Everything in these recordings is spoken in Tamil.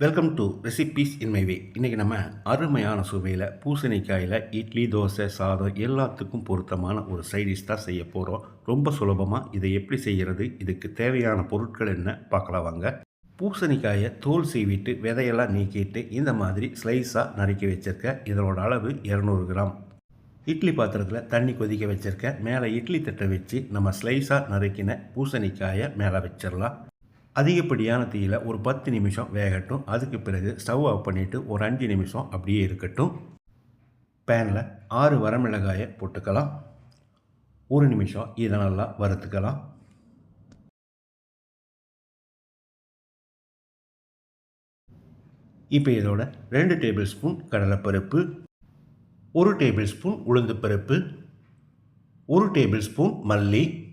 Welcome to recipes in my way இன்றைக்கி நம்ம அருமையான சுவையில் பூசணிக்காயில் இட்லி தோசை சாதம் எல்லாத்துக்கும் பொருத்தமான ஒரு சைடிஷ் தான் செய்ய போகிறோம் ரொம்ப சுலபமாக இதை எப்படி செய்கிறது இதுக்கு தேவையான பொருட்கள் என்ன பார்க்கலாம் வாங்க. பூசணிக்காயை தோல் சீவிட்டு விதையெல்லாம் நீக்கிட்டு இந்த மாதிரி ஸ்லைஸாக நறுக்கி வச்சுருக்க. இதனோட அளவு இரநூறு கிராம். இட்லி பாத்திரத்தில் தண்ணி கொதிக்க வச்சுருக்க. மேலே இட்லி தட்டை வச்சு நம்ம ஸ்லைஸாக நறுக்கின பூசணிக்காயை மேலே வச்சிடலாம். அதிகப்படியான தீயில் ஒரு பத்து நிமிஷம் வேகட்டும். அதுக்கு பிறகு ஸ்டவ் ஆஃப் பண்ணிவிட்டு ஒரு அஞ்சு நிமிஷம் அப்படியே இருக்கட்டும். பேனில் ஆறு வரமிளகாயை போட்டுக்கலாம். ஒரு நிமிஷம் இதை நல்லா வறுத்துக்கலாம். இப்போ இதோட ரெண்டு டேபிள் ஸ்பூன் கடலைப்பருப்பு ஒரு டேபிள் ஸ்பூன் உளுந்து பருப்பு ஒரு டேபிள் ஸ்பூன் மல்லி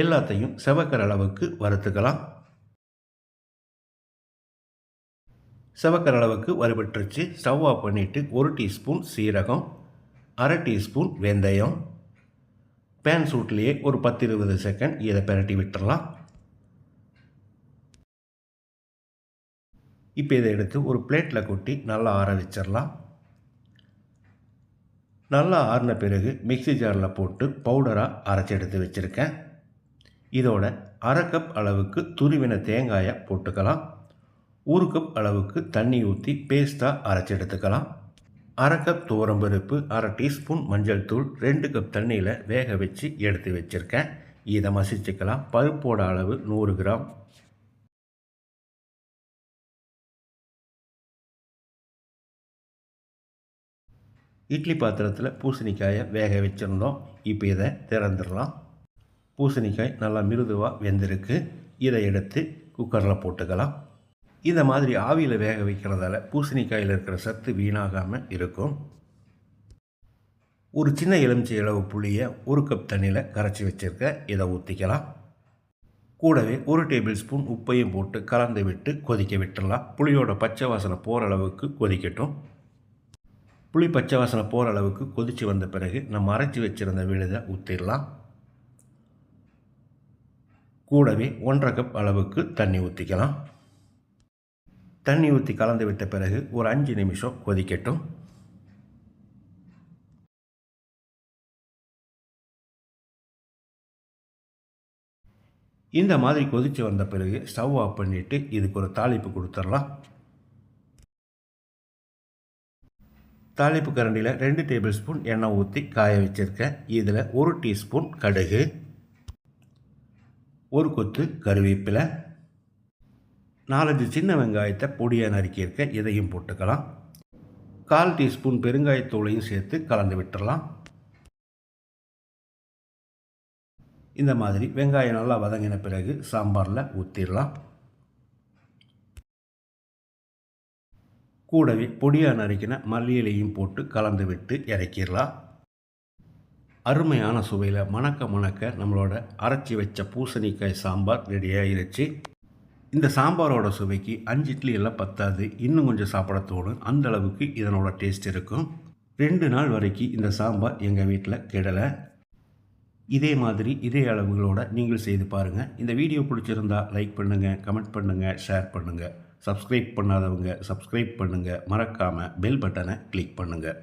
எல்லாத்தையும் செவக்கிற அளவுக்கு வறுத்துக்கலாம். செவக்கிற அளவுக்கு வறுபட்டுருச்சு. ஸ்டவ் ஆஃப் பண்ணிவிட்டு ஒரு டீஸ்பூன் சீரகம் அரை டீஸ்பூன் வெந்தயம். பேன் சூட்லேயே ஒரு பத்து இருபது செகண்ட் இதை பிரட்டி விட்டுறலாம். இப்போ இதை எடுத்து ஒரு பிளேட்டில் கொட்டி நல்லா ஆற வச்சிடலாம் நல்லா ஆறின பிறகு மிக்ஸி ஜாரில் போட்டு பவுடராக அரைச்சி எடுத்து வச்சுருக்கேன். இதோட அரை கப் அளவுக்கு துருவின தேங்காயை போட்டுக்கலாம். ஒரு கப் அளவுக்கு தண்ணி ஊற்றி பேஸ்ட்டாக அரைச்சி எடுத்துக்கலாம். அரை கப் துவரம்பருப்பு அரை டீஸ்பூன் மஞ்சள் தூள் ரெண்டு கப் தண்ணியில் வேக வச்சு எடுத்து வச்சுருக்கேன். இதை மசிச்சுக்கலாம். பருப்போட அளவு நூறு கிராம். இட்லி பாத்திரத்தில் பூசணிக்காயை வேக வச்சுருந்தோம். இப்போ இதை திறந்துடலாம். பூசணிக்காய் நல்லா மிருதுவாக வெந்திருக்கு. இதை எடுத்து குக்கரில் போட்டுக்கலாம். இந்த மாதிரி ஆவியில் வேக வைக்கிறதால பூசணிக்காயில் இருக்கிற சத்து வீணாகாமல் இருக்கும். ஒரு சின்ன எலுமிச்சை இளவு புளியை ஒரு கப் தண்ணியில் கரைச்சி வச்சுருக்க இதை ஊற்றிக்கலாம் கூடவே ஒரு டேபிள் ஸ்பூன் உப்பையும் போட்டு கலந்து விட்டு கொதிக்க விட்டுடலாம் புளியோட பச்சை வாசனை போகிற அளவுக்கு கொதிக்கட்டும். புளி பச்சை வாசனை போகிற அளவுக்கு கொதித்து வந்த பிறகு நம்ம அரைச்சி வச்சுருந்த விழுதை ஊற்றிடலாம் கூடவே ஒன்றரை கப் அளவுக்கு தண்ணி ஊற்றிக்கலாம் தண்ணி ஊற்றி கலந்து விட்ட பிறகு ஒரு அஞ்சு நிமிஷம் கொதிக்கட்டும். இந்த மாதிரி கொதித்து வந்த பிறகு ஸ்டவ் ஆஃப் பண்ணிவிட்டு இதுக்கு ஒரு தாளிப்பு கொடுத்துடலாம். தாளிப்பு கரண்டியில் ரெண்டு டேபிள் ஸ்பூன் எண்ணெய் ஊற்றி காய வச்சுருக்கேன் இதில் ஒரு டீஸ்பூன் கடுகு. ஒரு கொத்து கருவேப்பிலை நாலஞ்சு சின்ன வெங்காயத்தை பொடியாக நறுக்கியிருக்க இதையும் போட்டுக்கலாம். கால் டீஸ்பூன் பெருங்காயத்தூளையும் சேர்த்து கலந்து விட்டுடலாம் இந்த மாதிரி வெங்காயம் நல்லா வதங்கின பிறகு சாம்பாரில் ஊற்றிடலாம் கூடவே பொடியாக நறுக்கின மல்லியிலையும் போட்டு கலந்து விட்டு இறக்கிடலாம். அருமையான சுவையில் மணக்க மணக்க நம்மளோட அரைச்சி வச்ச பூசணிக்காய் சாம்பார் ரெடி இந்த சாம்பாரோட சுவைக்கு அஞ்சு இட்லி எல்லாம் பத்தாது. இன்னும் கொஞ்சம் சாப்பிட தோணும். அந்த அளவுக்கு இதனோட டேஸ்ட் இருக்கும். ரெண்டு நாள் வரைக்கும் இந்த சாம்பார் எங்கள் வீட்டில் கெடலை. இதே மாதிரி இதே அளவுகளோட நீங்கள் செய்து பாருங்கள் இந்த வீடியோ பிடிச்சிருந்தா லைக் பண்ணுங்கள் கமெண்ட் பண்ணுங்கள் ஷேர் பண்ணுங்கள் சப்ஸ்கிரைப் பண்ணாதவங்க சப்ஸ்கிரைப் பண்ணுங்கள் மறக்காமல் பெல் பட்டனை கிளிக் பண்ணுங்கள்